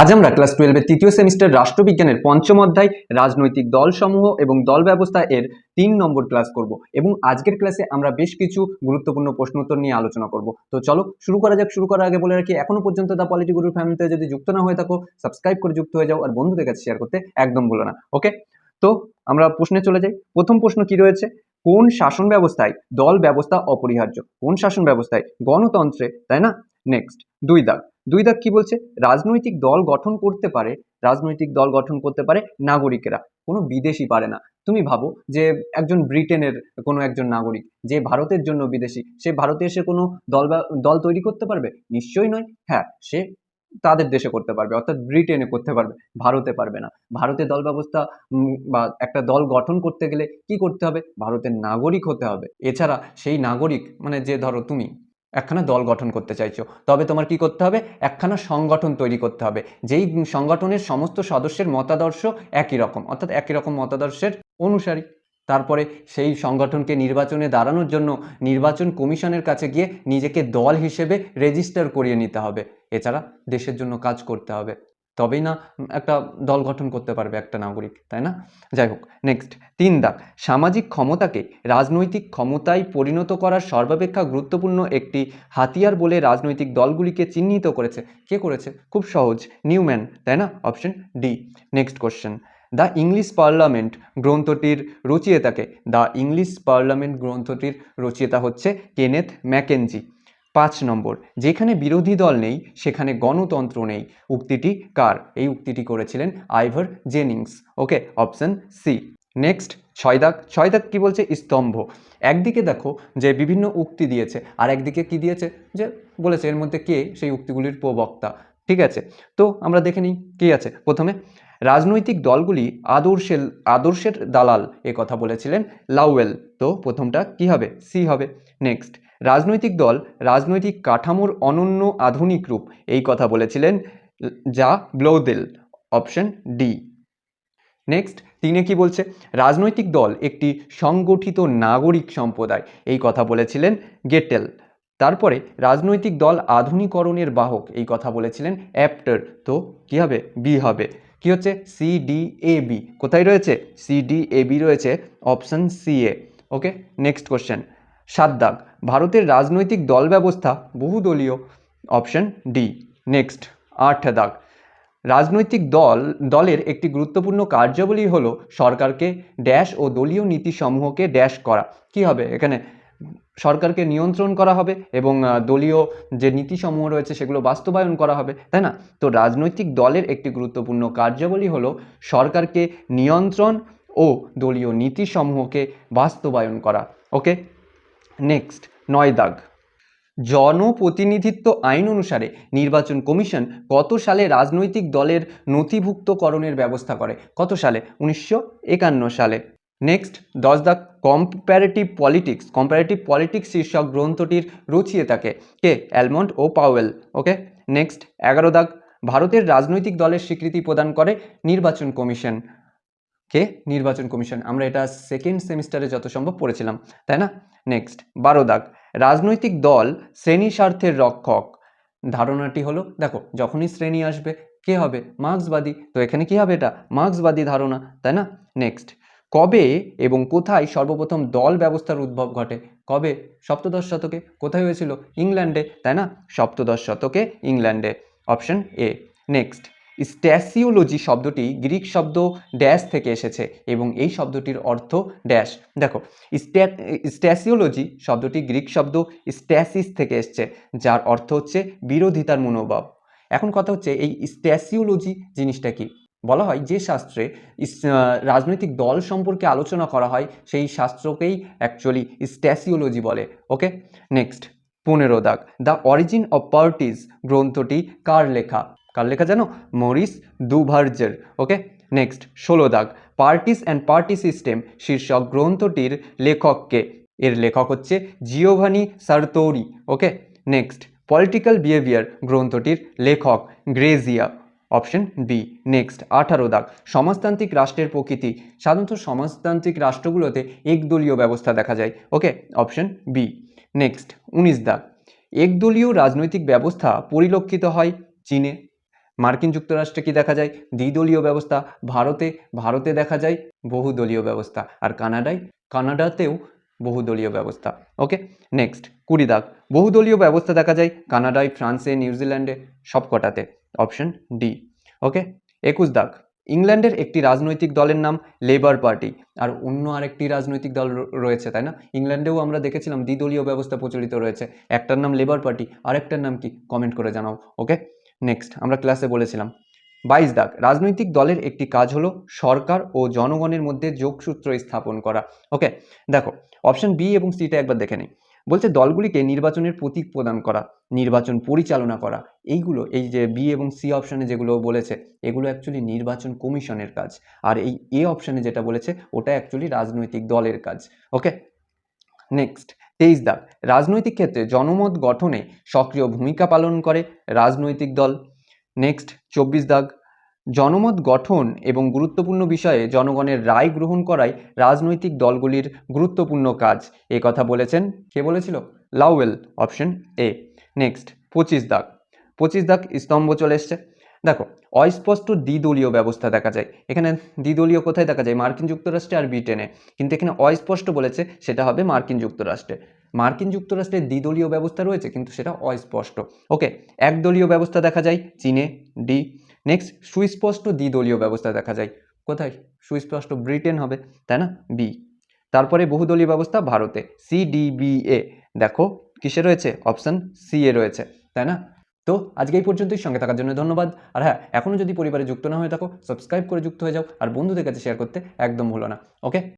আজ আমরা ক্লাস টুয়েলভের তৃতীয় সেমিস্টার রাষ্ট্রবিজ্ঞানের পঞ্চম অধ্যায়, রাজনৈতিক দলসমূহ এবং দল ব্যবস্থা এর তিন নম্বর ক্লাস করব এবং আজকের ক্লাসে আমরা বেশ কিছু গুরুত্বপূর্ণ প্রশ্ন উত্তর নিয়ে আলোচনা করব। তো চলো শুরু করা যাক, শুরু করার আগে বলে রাখি, এখনও পর্যন্ত দা পলিটি গুরুর ফ্যামিলিতে যদি যুক্ত না হয়ে থাকো সাবস্ক্রাইব করে যুক্ত হয়ে যাও আর বন্ধুদের কাছে শেয়ার করতে একদম ভুলো না ওকে তো আমরা প্রশ্নে চলে যাই, প্রথম প্রশ্ন কি রয়েছে? কোন শাসন ব্যবস্থায় দল ব্যবস্থা অপরিহার্য? কোন শাসন ব্যবস্থায় গণতন্ত্রে, তাই না? নেক্সট দুই দাগ। দুই দাগ কি বলছে? রাজনৈতিক দল গঠন করতে পারে, রাজনৈতিক দল গঠন করতে পারে নাগরিকেরা। কোনো বিদেশি পারে না। তুমি ভাবো যে একজন ব্রিটেনের কোনো একজন নাগরিক, যে ভারতের জন্য বিদেশি, সে ভারতে এসে কোনো দল দল তৈরি করতে পারবে? নিশ্চয়ই নয়। হ্যাঁ সে তাদের দেশে করতে পারবে, অর্থাৎ ব্রিটেনে করতে পারবে, ভারতে পারবে না। ভারতে দল ব্যবস্থা বা একটা দল গঠন করতে গেলে কি করতে হবে? ভারতের নাগরিক হতে হবে। এছাড়া সেই নাগরিক মানে যে ধরো তুমি একখানা দল গঠন করতে চাইছো। তবে তোমার কি করতে হবে? একখানা সংগঠন তৈরি করতে হবে। যেই সংগঠনের সমস্ত সদস্যের মতাদর্শ একই রকম, অর্থাৎ একই রকম মতাদর্শের অনুসারী। তারপরে সেই সংগঠনকে নির্বাচনে দাঁড়ানোর জন্য নির্বাচন কমিশনের কাছে গিয়ে নিজেকে দল হিসেবে রেজিস্টার করিয়ে নিতে হবে। এছাড়া দেশের জন্য কাজ করতে হবে। তবেই না একটা দল গঠন করতে পারবে একটা নাগরিক তাই না? যাই হোক নেক্সট তিন দাগ সামাজিক ক্ষমতাকে রাজনৈতিক ক্ষমতায় পরিণত করার সর্বাপেক্ষা গুরুত্বপূর্ণ একটি হাতিয়ার বলে রাজনৈতিক দলগুলিকে চিহ্নিত করেছে। কে করেছে? খুব সহজ নিউম্যান তাই না? Option D next question the English parliament গ্রন্থটির রচয়িতাকে দ্য ইংলিশ পার্লামেন্ট গ্রন্থটির রচয়িতা হচ্ছে কেনেথ ম্যাকেনজি পাঁচ নম্বর, যেখানে বিরোধী দল নেই, সেখানে গণতন্ত্র নেই। উক্তিটি কার? এই উক্তিটি করেছিলেন Ivor Jennings. Okay, option C. Next ছয় দাগ ছয় দাগ কী বলছে? স্তম্ভ। একদিকে দেখো যে বিভিন্ন উক্তি দিয়েছে, আর একদিকে কি দিয়েছে? যে বলেছে এর মধ্যে কে? সেই উক্তিগুলির প্রবক্তা। ঠিক আছে? তো আমরা দেখে নিই কী আছে। প্রথমে, রাজনৈতিক দলগুলি আদর্শের আদর্শের দালাল, এ কথা বলেছিলেন লাউয়েল। তো প্রথমটা কি হবে? সি হবে। নেক্সট রাজনৈতিক দল রাজনৈতিক কাঠামোর অনন্য আধুনিক রূপ, এই কথা বলেছিলেন যা ব্লোদেল, অপশন ডি। নেক্সট, তিনে কি বলছে? রাজনৈতিক দল একটি সংগঠিত নাগরিক সম্প্রদায়, এই কথা বলেছিলেন গেটেল। তারপরে, রাজনৈতিক দল আধুনিকরণের বাহক, এই কথা বলেছিলেন অ্যাপ্টার। তো, কি হবে? বি হবে। কি হচ্ছে? C D A B. কোথায় রয়েছে? সি ডি এ বি রয়েছে, option C A. Okay, next question. সাত দাগ। ভারতের রাজনৈতিক দল ব্যবস্থা বহুদলীয়। Option D, next. আট, দাগ। রাজনৈতিক দল, দলের একটি গুরুত্বপূর্ণ কার্যাবলী হলো সরকারকে ড্যাশ ও দলীয় নীতিসমূহকে ড্যাশ করা। কি হবে? এখানে সরকারকে নিয়ন্ত্রণ করা হবে এবং দলীয় যে নীতিসমূহ রয়েছে সেগুলো বাস্তবায়ন করা হবে, তাই না? তো রাজনৈতিক দলের একটি গুরুত্বপূর্ণ কার্যাবলী হলো সরকারকে নিয়ন্ত্রণ ও দলীয় নীতিসমূহকে বাস্তবায়ন করা। ওকে? নেক্সট। নয় দাগ। জনপ্রতিনিধিত্ব আইন অনুসারে নির্বাচন কমিশন কত সালে রাজনৈতিক দলের নথিভুক্তকরণের ব্যবস্থা করে? কত সালে? উনিশশো একান্ন সালে। নেক্সট, দশ দাগ কম্প্যারেটিভ পলিটিক্স কম্প্যারেটিভ পলিটিক্স শীর্ষক গ্রন্থটির রচিয়ে থাকে কে? অ্যালমন্ড ও পাওয়েল, ওকে? নেক্সট, এগারো দাগ ভারতের রাজনৈতিক দলের স্বীকৃতি প্রদান করে নির্বাচন কমিশন। কে? নির্বাচন কমিশন। আমরা এটা সেকেন্ড সেমিস্টারে যত সম্ভব পড়েছিলাম, তাই না? নেক্সট বারো দাগ। রাজনৈতিক দল শ্রেণি স্বার্থের রক্ষক। ধারণাটি হলো, দেখো, যখনই শ্রেণি আসবে, কে হবে? মার্ক্সবাদী। তো এখানে কি হবে এটা? মার্ক্সবাদী ধারণা, তাই না? নেক্সট কবে এবং কোথায় সর্বপ্রথম দল ব্যবস্থার উদ্ভব ঘটে? কবে? সপ্তদশ শতকে। কোথায় হয়েছিল? ইংল্যান্ডে, তাই না? সপ্তদশ শতকে ইংল্যান্ডে। অপশন এ নেক্সট স্ট্যাসিওলজি শব্দটি গ্রিক শব্দ ড্যাশ থেকে এসেছে এবং এই শব্দটির অর্থ ড্যাশ। দেখো স্ট্যাসিওলজি শব্দটি গ্রিক শব্দ স্ট্যাসিস থেকে এসছে, যার অর্থ হচ্ছে বিরোধিতার মনোভাব। এখন কথা হচ্ছে এই স্ট্যাসিওলজি জিনিসটা কি? বলা হয় যে শাস্ত্রে রাজনৈতিক দল সম্পর্কে আলোচনা করা হয় সেই শাস্ত্রকেই অ্যাকচুয়ালি স্ট্যাসিওলজি বলে। ওকে, নেক্সট পনেরো দাগ দ্য অরিজিন অফ পার্টিজ গ্রন্থটি কার লেখা? কার লেখা জানো? মরিস দুভার্জের। ওকে নেক্সট ষোলো দাগ। পার্টিস অ্যান্ড পার্টি সিস্টেম শীর্ষক গ্রন্থটির লেখককে। এর লেখক হচ্ছে Giovanni Sartori okay next political behaviour গ্রন্থটির লেখক গ্রেজিয়া অপশন বি নেক্সট আঠারো দাগ। সমাজতান্ত্রিক রাষ্ট্রের প্রকৃতি। সাধারণত সমাজতান্ত্রিক রাষ্ট্রগুলোতে একদলীয় ব্যবস্থা দেখা যায়। ওকে অপশন বি নেক্সট উনিশ দাগ। একদলীয় রাজনৈতিক ব্যবস্থা পরিলক্ষিত হয় চীনে। মার্কিন যুক্তরাষ্ট্রে কি দেখা যায়? দ্বিদলীয় ব্যবস্থা। ভারতে ভারতে দেখা যায় বহুদলীয় ব্যবস্থা। আর কানাডায়? কানাডাতেও বহুদলীয় ব্যবস্থা। ওকে, নেক্সট, কুড়ি দাগ। বহুদলীয় ব্যবস্থা দেখা যায় কানাডায়, ফ্রান্সে, নিউজিল্যান্ডে, সবকটাতে। Option D. ওকে, একুশ দাগ। ইংল্যান্ডের একটি রাজনৈতিক দলের নাম লেবার পার্টি। আর অন্য আরেকটি রাজনৈতিক দল রয়েছে, তাই না? ইংল্যান্ডেও আমরা দেখেছিলাম দ্বিদলীয় ব্যবস্থা প্রচলিত রয়েছে। একটার নাম লেবার পার্টি, আরেকটার নাম কি? কমেন্ট করে জানাও। ওকে নেক্সট আমরা ক্লাসে বলেছিলাম। বাইশ দাগ, রাজনৈতিক দলের একটি কাজ হলো সরকার ও জনগণের মধ্যে যোগসূত্র স্থাপন করা। ওকে দেখো অপশন বি এবং সিটা একবার দেখে নিই। বলছে দলগুলিকে নির্বাচনের প্রতীক প্রদান করা, নির্বাচন পরিচালনা করা। এইগুলো, এই যে বি এবং সি অপশানে যেগুলো বলেছে, এগুলো অ্যাকচুয়ালি নির্বাচন কমিশনের কাজ। আর এই এ অপশানে যেটা বলেছে, ওটা অ্যাকচুয়ালি রাজনৈতিক দলের কাজ। ওকে নেক্সট তেইশ দাগ। রাজনৈতিক ক্ষেত্রে জনমত গঠনে সক্রিয় ভূমিকা পালন করে রাজনৈতিক দল। নেক্সট, চব্বিশ দাগ। জনমত গঠন এবং গুরুত্বপূর্ণ বিষয়ে জনগণের রায় গ্রহণ করাই রাজনৈতিক দলগুলির গুরুত্বপূর্ণ কাজ। এ কথা বলেছেন, কে বলেছিল? লাউয়েল অপশন এ। নেক্সট, পঁচিশ দাগ। পঁচিশ দাগ স্তম্ভ চলে এসছে। দেখো, অস্পষ্ট দ্বিদলীয় ব্যবস্থা দেখা যায়। এখানে দ্বিদলীয় কোথায় দেখা যায়? মার্কিন যুক্তরাষ্ট্রে আর ব্রিটেনে। কিন্তু এখানে অস্পষ্ট বলেছে সেটা হবে মার্কিন যুক্তরাষ্ট্রে। মার্কিন যুক্তরাষ্ট্রে দ্বিদলীয় ব্যবস্থা রয়েছে, কিন্তু সেটা অস্পষ্ট। ওকে, একদলীয় ব্যবস্থা দেখা যায়, চীনে, ডি। নেক্সট, সুস্পষ্ট দ্বিদলীয় ব্যবস্থা দেখা যায়। কোথায়? সুস্পষ্ট ব্রিটেন হবে, তাই না? বি। তারপরে বহুদলীয় ব্যবস্থা ভারতে, সি ডি বি এ। দেখো, কিসে রয়েছে? অপশান সি এ রয়েছে, তাই না? তো আজকে এই পর্যন্তই। সঙ্গে থাকার জন্য ধন্যবাদ। আর হ্যাঁ এখনও যদি পরিবারে যুক্ত না হয়ে থাকো সাবস্ক্রাইব করে যুক্ত হয়ে যাও। আর বন্ধুদের কাছে শেয়ার করতে একদম ভুলো না। ওকে